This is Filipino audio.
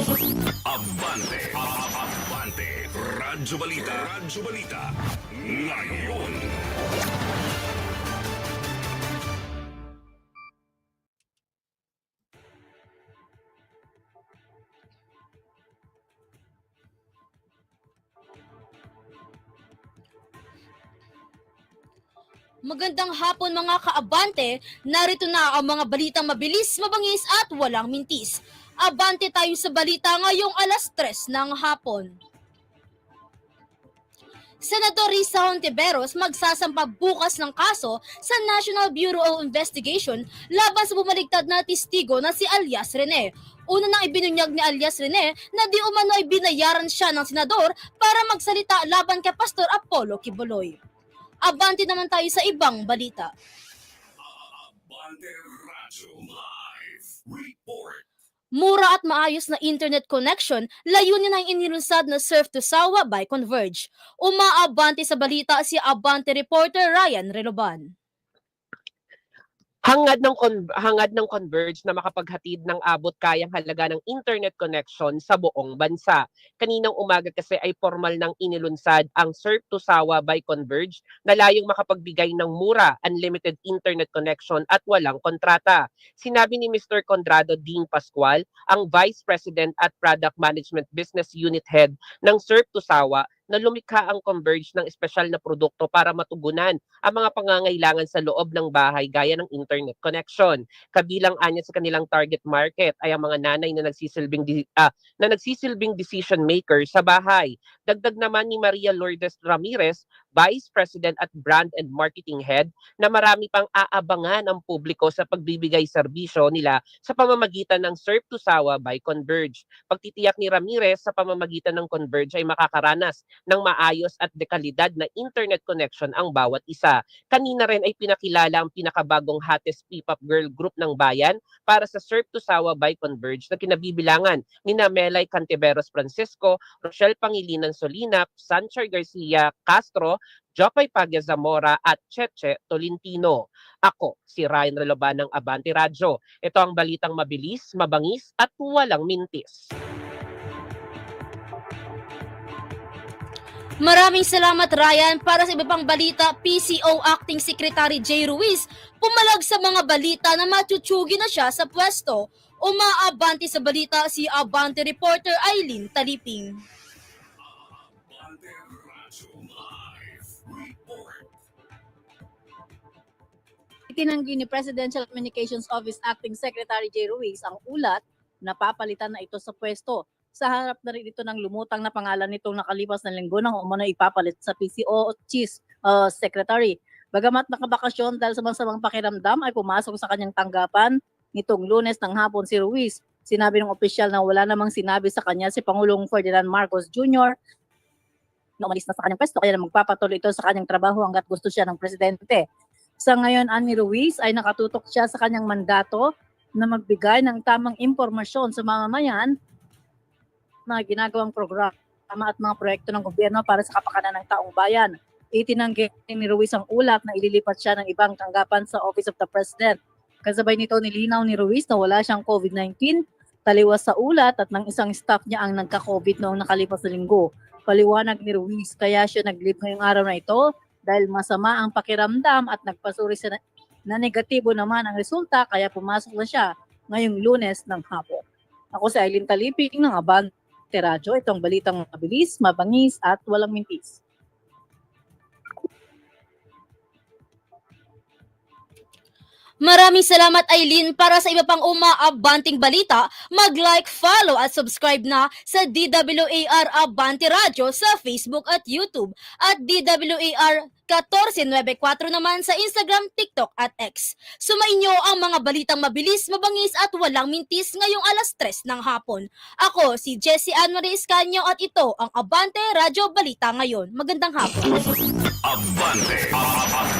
Abante, Abante, Radyo Balita, Radyo Balita, ngayon. Magandang hapon mga kaabante, narito na ang mga balitang mabilis, mabangis at walang mintis. Abante tayo sa balita ngayong alas 3 ng hapon. Senador Risa Hontiveros magsasampa bukas ng kaso sa National Bureau of Investigation laban sa bumaligtad na testigo na si Alias Rene. Una nang ibinunyag ni Alias Rene na di umano ay binayaran siya ng senador para magsalita laban kay Pastor Apollo Kibuloy. Abante naman tayo sa ibang balita. Abante Radyo Live Report. Mura at maayos na internet connection, layunin ang inilunsad na Surf to Sawa by Converge. Umaabante sa balita si Abante reporter Ryan Reloban. Hangad ng hangad ng Converge na makapaghatid ng abot kayang halaga ng internet connection sa buong bansa. Kaninang umaga kasi ay formal nang inilunsad ang Surf to Sawa by Converge na layong makapagbigay ng mura, unlimited internet connection at walang kontrata. Sinabi ni Mr. Condrado Dean Pascual, ang Vice President at Product Management Business Unit Head ng Surf to Sawa na lumikha ang Converge ng espesyal na produkto para matugunan ang mga pangangailangan sa loob ng bahay gaya ng internet connection. Kabilang anya sa kanilang target market ay ang mga nanay na nagsisilbing ah, na nagsisilbing decision maker sa bahay. Dagdag naman ni Maria Lourdes Ramirez, Vice President at Brand and Marketing Head, na marami pang aabangan ang publiko sa pagbibigay serbisyo nila sa pamamagitan ng Serve to Sawa by Converge. Pagtitiyak ni Ramirez sa pamamagitan ng Converge ay makakaranas ng maayos at dekalidad na internet connection ang bawat isa. Kanina rin ay pinakilala ang pinakabagong hottest P-pop girl group ng bayan para sa Serve to Sawa by Converge na kinabibilangan ni Melay Cantiveros Francisco, Rochelle Pangilinan Solinap, Sanchar Garcia Castro, Jopay Pagya Zamora at Cheche Tolentino. Ako, si Ryan Reloban ng Abante Radyo. Ito ang balitang mabilis, mabangis at walang mintis. Maraming salamat Ryan para sa iba pang balita. PCO Acting Secretary Jay Ruiz pumalag sa mga balita na machuchugi na siya sa pwesto. Umaabante sa balita si Abante reporter Eileen Taliping. Itinanggi ni Presidential Communications Office Acting Secretary J. Ruiz ang ulat na papalitan na ito sa pwesto. Sa harap na rin ito ng lumutang na pangalan nitong nakalipas na linggo nang umano ipapalit sa PCO Chief uh, Secretary. Bagamat nakabakasyon dahil sa masamang pakiramdam ay pumasok sa kanyang tanggapan nitong lunes ng hapon si Ruiz. Sinabi ng opisyal na wala namang sinabi sa kanya si Pangulong Ferdinand Marcos Jr. na umalis na sa kanyang pwesto kaya na magpapatuloy ito sa kanyang trabaho hanggat gusto siya ng presidente. Sa ngayon, Annie Ruiz ay nakatutok siya sa kanyang mandato na magbigay ng tamang impormasyon sa mamamayan na ginagawang programa at mga proyekto ng gobyerno para sa kapakanan ng taong bayan. Itinanggi ni Ruiz ang ulat na ililipat siya ng ibang tanggapan sa Office of the President. Kasabay nito nilinaw ni Ruiz na wala siyang COVID-19, taliwas sa ulat at ng isang staff niya ang nagka-COVID noong nakalipas na linggo. Paliwanag ni Ruiz kaya siya nag-leave ngayong araw na ito dahil masama ang pakiramdam at nagpasuri sa na, na negatibo naman ang resulta kaya pumasok na siya ngayong lunes ng hapon. Ako si Aileen Taliping ng Abante Radyo. Itong balitang mabilis, mabangis at walang mintis. Maraming salamat Eileen para sa iba pang umaabanting balita. Mag-like, follow at subscribe na sa DWAR Abante Radio sa Facebook at YouTube at DWAR 1494 naman sa Instagram, TikTok at X. Sumainyo ang mga balitang mabilis, mabangis at walang mintis ngayong alas 3 ng hapon. Ako si Jessie Ann Marie Escanio at ito ang Abante Radio Balita ngayon. Magandang hapon. Abante, Abante,